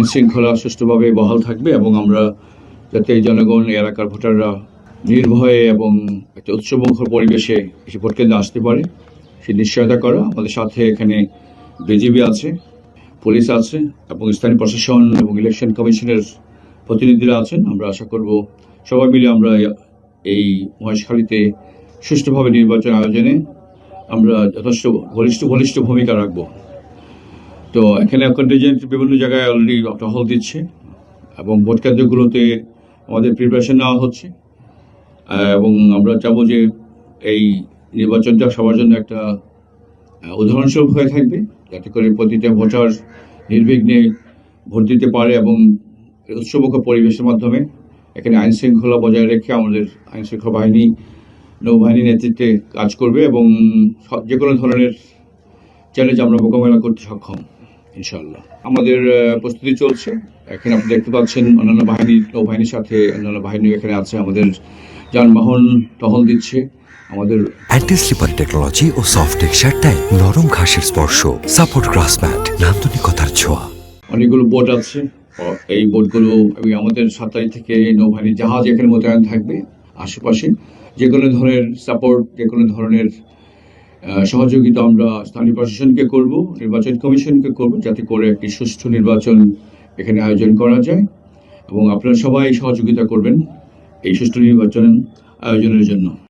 আইন শৃঙ্খলা সুষ্ঠুভাবে বহাল থাকবে এবং আমরা যাতে জনগণ এলাকার ভোটাররা নির্ভয়ে এবং একটা উৎসবমুখর পরিবেশে এসে ভোট কেন্দ্রে আসতে পারে সে নিশ্চয়তা করা। আমাদের সাথে এখানে বিজিবি আছে, পুলিশ আছে, এবং স্থানীয় প্রশাসন এবং ইলেকশন কমিশনের প্রতিনিধিরা আছেন। আমরা আশা করব সবাই মিলে আমরা এই মহেশখালীতে সুষ্ঠুভাবে নির্বাচন আয়োজনে আমরা যথেষ্ট ঘনিষ্ঠ ঘনিষ্ঠ ভূমিকা রাখব। তো এখানে কন্টিনজেন্ট বিভিন্ন জায়গায় অলরেডি টহল দিচ্ছে এবং ভোট কেন্দ্রগুলোতে আমাদের প্রিপারেশন নেওয়া হচ্ছে। এবং আমরা চাবো যে এই নির্বাচনটা সবার জন্য একটা উদাহরণস্বরূপ হয়ে থাকবে যাতে করে প্রতিটা ভোটার নির্বিঘ্নে ভোট দিতে পারে এবং উৎসবক পরিবেশের মাধ্যমে এখানে আইন শৃঙ্খলা বজায় রেখে আমাদের আইন শৃঙ্খলা বাহিনী, নৌবাহিনী নেতৃত্বে কাজ করবে এবং যে কোনো ধরনের চ্যালেঞ্জ আমরা মোকাবেলা করতে সক্ষম। ইনশাল্লাহ আমাদের প্রস্তুতি চলছে। এখানে আপনি দেখতে পাচ্ছেন অন্যান্য বাহিনী নৌবাহিনীর সাথে অন্যান্য বাহিনী এখানে আছে। আমাদের যানবাহন টহল দিচ্ছে। আমাদের অ্যান্টি স্লিপার টেকনোলজি ও সফট টেক্সচার দেয় নরম ঘাসের স্পর্শ। সাপোর্ট গ্রাস ম্যাট নান্দনিকতার ছোঁয়া। অনেকগুলো বোট আছে। এই বোটগুলো আমাদের সাত তারিখ থেকে নৌবাহিনী জাহাজ এখানে মোতায়েন থাকবে আশেপাশে। যে কোনো ধরনের সাপোর্ট যে কোনো ধরনের সহযোগিতা আমরা স্থানীয় প্রশাসনকে করব, নির্বাচন কমিশনকে করব, যাতে করে একটি সুষ্ঠু নির্বাচন এখানে আয়োজন করা যায়। এবং আপনারা সবাই সহযোগিতা করবেন এই সুষ্ঠু নির্বাচন আয়োজনের জন্য।